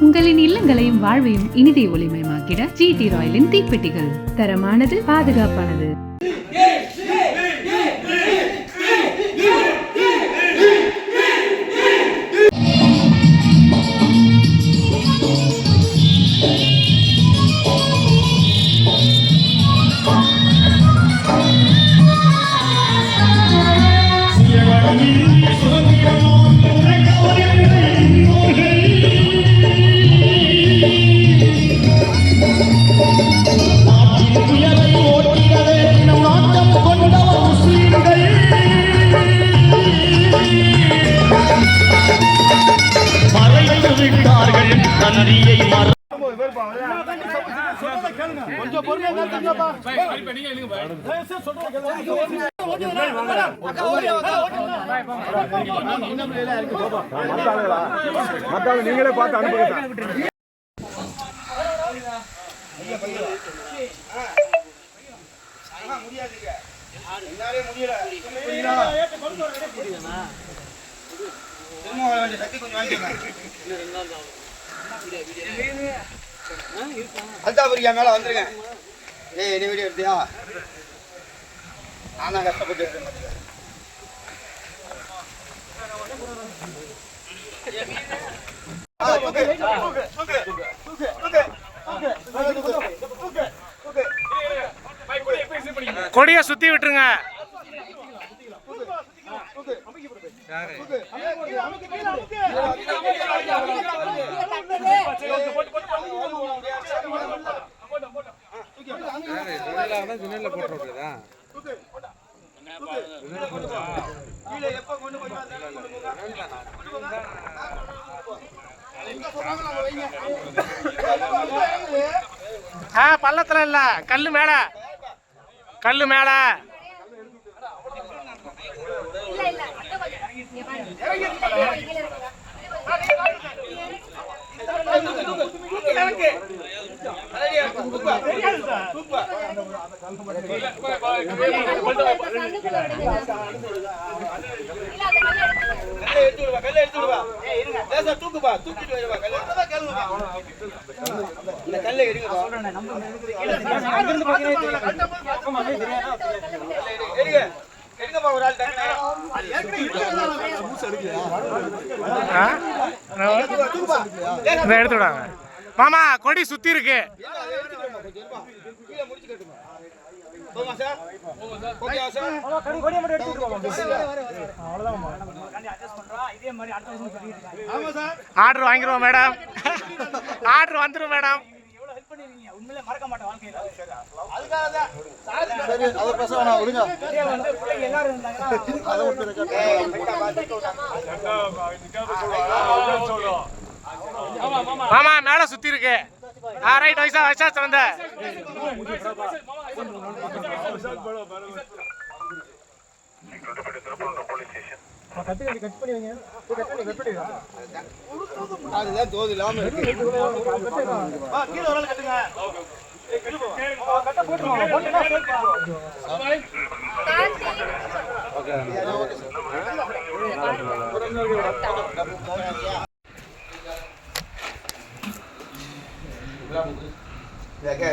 உங்களின் இல்லங்களையும் வாழ்வையும் இனிதே ஒளிமயமாக்கிட ஜிடி ராயலின் தீப்பெட்டிகள் தரமானது பாதுகாப்பானது. நரியை மர கொஞ்சம் நீங்களே பார்த்து அனுப்புங்க முடியாதுங்க என்னாலே முடியல திரும்ப வேண்டிய சக்தி கொஞ்சம் வாங்கிக்கோங்க அல்தாபுரியா மேல வந்துருங்க ஏய் என்ன வீடியோ எடுத்தியா நான் தான் கஷ்டப்பட்டு கொடிய சுத்தி விட்டுருங்க. ஜன்னல்ல போட்டு விடுறதா ஆ பள்ளத்துல இல்ல. கல்லு மேல. கல்லு மேல. இறங்கு. தூக்குப்பா, தூக்கிட்டு வருவா, இந்த கல்லை எடுங்கப்பா. எடுங்க. எடுங்கப்பா ஒரு ஆள் எடுத்து விடாங்க மாமா கொடி சுத்தி இருக்கு கீழே முடிச்சு கட்டுங்க போமா சார் ஆர்டர் வாங்கிடுவோம் மேடம் ஆர்டர் வந்துடும் மேடம் உண்மையிலே மறக்க மாட்டேன் வாழ்க்கையில அதுக்காக தான் சரி வந்து பிள்ளைங்க எல்லாரும் இருந்தாங்கன்னா ஆமா மேல சுத்தி இருக்கேன் ஆ ரைட் வயசா வயசா திறந்த அதுதான் தோது இல்லாம இருக்கு கீழே ஒரு கட்டுங்க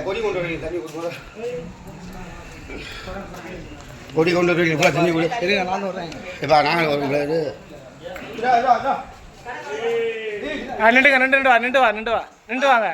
கொடி கொண்டு வரீங்க தண்ணி கொடுங்க கொடி கொண்டு வரீங்க இப்ப தண்ணி கொடு இப்ப ஆ, நின்றுங்க நின்று நின்று வா நின்று வா நின்று வா நின்று வாங்க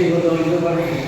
这个东西，这关键。